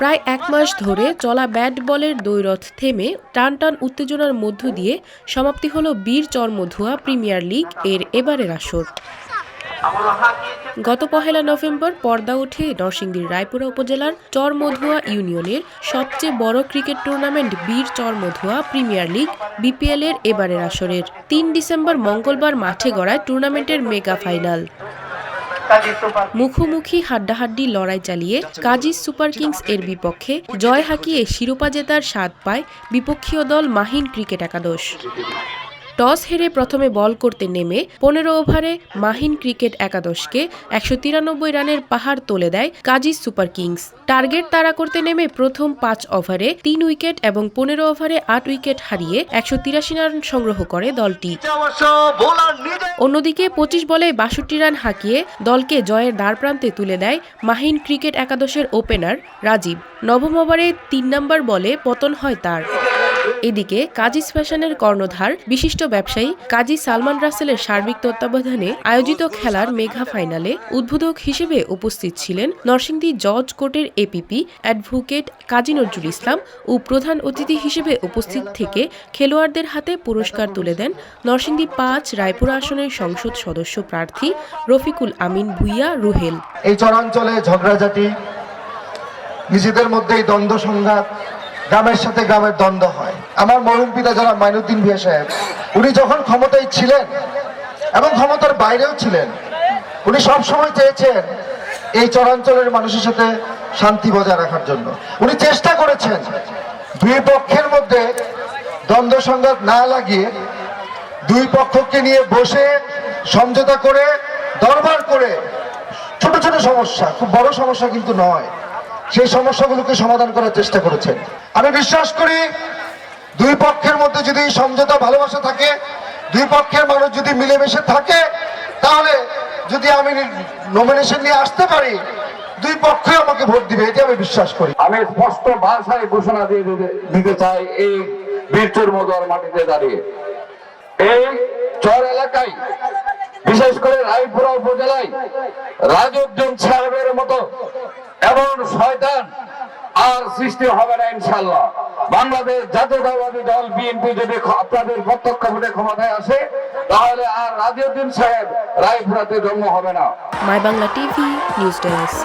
প্রায় এক মাস ধরে চলা ব্যাট বলের দৈরথ থেমে টান টান উত্তেজনার মধ্য দিয়ে সমাপ্তি হল বীর চরমধুয়া প্রিমিয়ার লিগ এর এবারের আসর। গত পহেলা নভেম্বর পর্দা ওঠে নরসিংদীর রায়পুরা উপজেলার চরমধুয়া ইউনিয়নের সবচেয়ে বড় ক্রিকেট টুর্নামেন্ট বীর চরমধুয়া প্রিমিয়ার লিগ বিপিএল এর এবারের আসরের। তিন ডিসেম্বর মঙ্গলবার মাঠে গড়ায় টুর্নামেন্টের মেগা ফাইনাল। মুখোমুখি হাড্ডাহাড্ডি লড়াই চালিয়ে কাজী সুপার কিংস এর বিপক্ষে জয় হাকিয়ে শিরোপা জেতার স্বাদ পায় বিপক্ষীয় দল মাহিন ক্রিকেট একাদশ। টস হেরে প্রথমে বল করতে নেমে পনেরো ওভারে মাহিন ক্রিকেট একাদশকে একশো তিরানব্বই রানের পাহাড় তুলে দেয় কাজী সুপার কিংস। টার্গেট তাড়া করতে নেমে প্রথম পাঁচ ওভারে তিন উইকেট এবং পনেরো ওভারে আট উইকেট হারিয়ে একশো তিরাশি রান সংগ্রহ করে দলটি। অন্যদিকে পঁচিশ বলে বাষট্টি রান হাঁকিয়ে দলকে জয়ের দ্বারপ্রান্তে তুলে দেয় মাহিন ক্রিকেট একাদশের ওপেনার রাজীব। নবম ওভারে তিন নম্বর বলে পতন হয় তার। এদিকে কাজিস ফ্যাশনের কর্ণধার, বিশিষ্ট ব্যবসায়ী কাজী সালমান রাসেলের সার্বিক তত্ত্বাবধানে আয়োজিত খেলার মেঘা ফাইনালে উদ্বোধক হিসেবে উপস্থিত ছিলেন নরসিংদী জজ কোর্টের এপিপি অ্যাডভোকেট কাজী নজরুল ইসলাম ও প্রধান অতিথি হিসেবে উপস্থিত থেকে খেলোয়াড়দের হাতে পুরস্কার তুলে দেন নরসিংদী পাঁচ রায়পুরা আসনের সংসদ সদস্য প্রার্থী রফিকুল আমিন ভুইয়া রুহেল। এই চরাঞ্চলে ঝগড়াঝাটি, নিজেদের মধ্যেই দ্বন্দ্ব সংঘাত, গ্রামের সাথে গ্রামের দ্বন্দ্ব হয়। আমার মরুম পিতা যারা মাইনুদ্দিন ভিয়া সাহেব, উনি যখন ক্ষমতায় ছিলেন এবং ক্ষমতার বাইরেও ছিলেন, উনি সব সময় চেয়েছেন এই চরাঞ্চলের মানুষের সাথে শান্তি বজায় রাখার জন্য। উনি চেষ্টা করেছেন দুই পক্ষের মধ্যে দ্বন্দ্ব সংঘাত না লাগিয়ে দুই পক্ষকে নিয়ে বসে সমঝোতা করে, দরবার করে ছোট ছোট সমস্যা, খুব বড় সমস্যা কিন্তু নয়। সেই সমস্যাগুলোকে সমাধান করার চেষ্টা করেছেন। আমি বিশ্বাস করি মধ্যে যদি সমঝোতা ভালোবাসা থাকে, দুই পক্ষের মানুষ যদি মিলেমিশে থাকে, তাহলে যদি আমি নমিনেশন নিয়ে আসতে পারি, দুই পক্ষই আমাকে ভোট দিবে, এটি আমি বিশ্বাস করি। আমি স্পষ্ট ভাষায় ঘোষণা দিয়ে দিতে- চাই এই বীরচুর মদর মাটিতে দাঁড়িয়ে। এই চর এলাকায়, বিশেষ করে রায়পুরা উপজেলায় রাজউদ্দিন সাহেবের মতো এমন শয়তান আর সৃষ্টি হবে না ইনশাল্লাহ বাংলাদেশ জাতীয়তাবাদী দল, বিএনপি যদি আপনাদের প্রত্যক্ষ ভোটে ক্ষমতায় আসে, তাহলে আর রাজিউদ্দিন সাহেব রায়পুরাতে জন্ম হবে না। My Bangla TV, news desk.